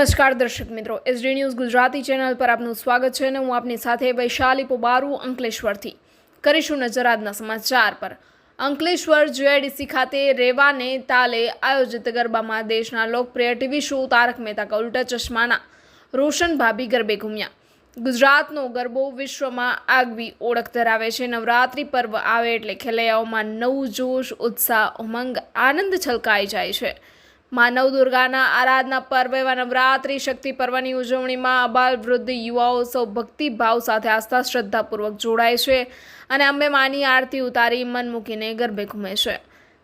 નમસ્કાર દર્શક મિત્રો એસડી ન્યૂઝ ગુજરાતી ચેનલ પર આપનું સ્વાગત છે અને હું આપની સાથે વૈશાલી પોબારુ, અંકલેશ્વરથી. કરીશું નજર આજના સમાચાર પર. અંકલેશ્વર જીઆઈડીસી ખાતે રેવાને તાલે આયોજિત ગરબામાં દેશના લોકપ્રિય ટીવી શો તારક મહેતા કા ઉલ્ટા ચશ્માના. રોશન ભાભી ગરબે ઘૂમ્યા. ગુજરાતનો ગરબો વિશ્વમાં આગવી ઓળખ ધરાવે છે. નવરાત્રિ પર્વ આવે એટલે ખેલૈયાઓમાં નવું જોશ, ઉત્સાહ, ઉમંગ, આનંદ છલકાઈ જાય છે. માં નવદુર્ગાના આરાધના પર્વ એવા નવરાત્રિ શક્તિ પર્વની ઉજવણીમાં અબાલ વૃદ્ધ યુવાઓ સૌ ભક્તિભાવ સાથે આસ્થા શ્રદ્ધાપૂર્વક જોડાય છે અને અંબે માની આરતી ઉતારી મન મૂકીને ગરબે ઘૂમે છે.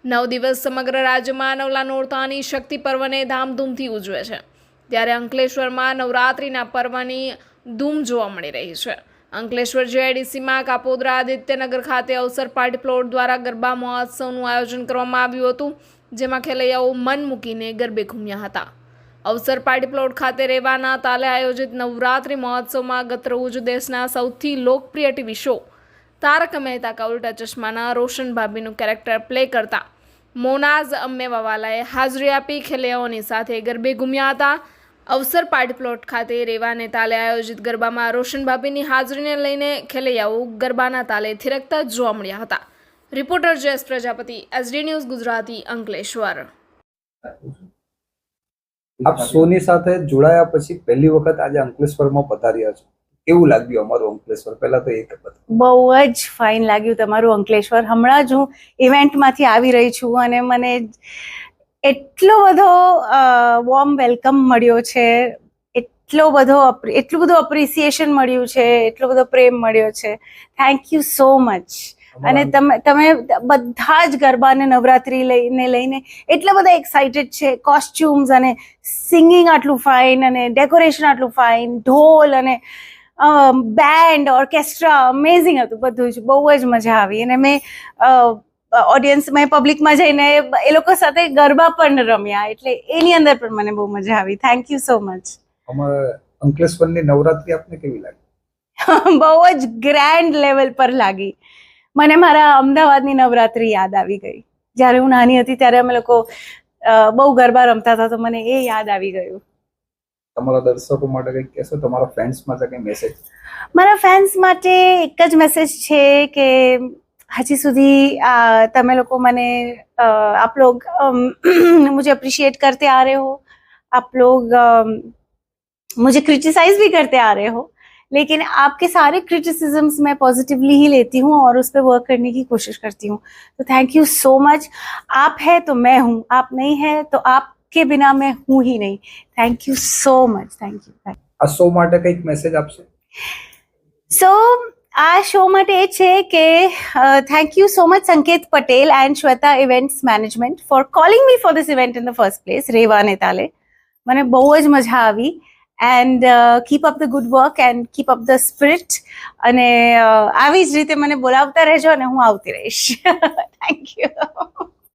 નવ દિવસ સમગ્ર રાજ્યમાં નવલા નોરતાની શક્તિ પર્વને ધામધૂમથી ઉજવે છે. ત્યારે અંકલેશ્વરમાં નવરાત્રિના પર્વની ધૂમ જોવા મળી રહી છે. અંકલેશ્વર જીઆઈડીસીમાં કાપોદ્રા આદિત્યનગર ખાતે અવસર પાર્ટી પ્લોટ દ્વારા ગરબા મહોત્સવનું આયોજન કરવામાં આવ્યું હતું. જેમાં ખેલૈયાઓ મન મૂકીને ગરબે ઘૂમ્યા હતા. અવસર પાર્ટી પ્લોટ ખાતે રહેવાના તાલે આયોજિત નવરાત્રિ મહોત્સવમાં ગત રોજ દેશના સૌથી લોકપ્રિય ટીવી શો તારક મહેતા કા ઉલ્ટા ચશ્માના રોશન ભાભીનું કેરેક્ટર પ્લે કરતા મોનાઝ અમ્મેવાવાલાએ હાજરી આપી ખેલૈયાઓની સાથે ગરબે ઘૂમ્યા હતા. અવસર પાર્ટી પ્લોટ ખાતે રેવાને તાલે આયોજિત ગરબામાં રોશન ભાભીની હાજરીને લઈને ખેલૈયાઓ ગરબાના તાલે થિરકતા જોવા મળ્યા હતા. Reporter Jayesh Prajapati SD news Gujarati Ankleshwar. આપ સોની સાથે જોડાયા પછી પહેલી વખત આજે અંકલેશ્વરમાં પધાર્યા છો. કેવું લાગ્યું અમારું અંકલેશ્વર? પહેલા તો એ બતાવો. બહુ જ ફાઇન લાગ્યું તમારું અંકલેશ્વર. હમણાં જ હું ઇવેન્ટમાંથી આવી રહી છું અને મને એટલો બધો વોર્મ વેલકમ મળ્યો છે. એટલો બધો એટલું બધું અપ્રિસિએશન મળ્યું છે. એટલો બધો પ્રેમ મળ્યો છે. થેન્ક યુ સો મચ અને તમે તમે બધા જ ગરબા ને નવરાત્રી લઈને લઈને એટલા બધા એક્સાઇટેડ છે. કોસ્ચ્યુમ્સ અને સિંગિંગ આટલું ફાઇન અને ડેકોરેશન આટલું ફાઇન ઢોલ અને બેન્ડ ઓર્કેસ્ટ્રા અમેઝિંગ હતું બધું જ. બહુ જ મજા આવી. અને મેં ઓડિયન્સ મેં પબ્લિકમાં જઈને એ લોકો સાથે ગરબા પણ રમ્યા. એટલે એની અંદર પણ મને બહુ મજા આવી. થેન્ક યુ સો મચ અમારા અંકલેશ્વરની નવરાત્રી આપને કેવી લાગી? બહુ જ ગ્રેન્ડ લેવલ પર લાગી. મને મારા અમદાવાદની નવરાત્રી યાદ આવી ગઈ. જ્યારે હું નાની હતી ત્યારે અમે લોકો બહુ ગરબા રમતા હતા તો મને એ યાદ આવી ગયું. તમારા દર્શકો માટે કંઈક કહેશો? તમારા ફેન્સ માટે કંઈ મેસેજ મારા ફેન્સ માટે એક જ મેસેજ છે કે હજી સુધી તમે લોકો મને આપ લોગ મુજે અપ્રિશિએટ કરતે આ રહે હો. આપ લોગ મુજે ક્રિટિસાઇઝ ભી કરતે આ રહે હો. लेकिन आपके सारे क्रिटिसिज्म्स मैं पॉजिटिवली ही लेती हूँ और उस पर वर्क करने की कोशिश करती हूँ तो थैंक यू सो मच आप है तो मैं हूँ आप नहीं है तो आपके बिना मैं हूँ ही नहीं thank you so much thank you આ શો માટે કંઈક મેસેજ આપશો સો આ શો માટે એ છે કે thank you so much Sanket Patel and Shweta events management for calling me for this event in the first place રેવા ને તાલે મને બહુ જ મજા આવી and keep up the good work and keep up the spirit અને આવી જ રીતે મને બોલાવતા રહેજો અને હું આવતી રહીશ. Thank you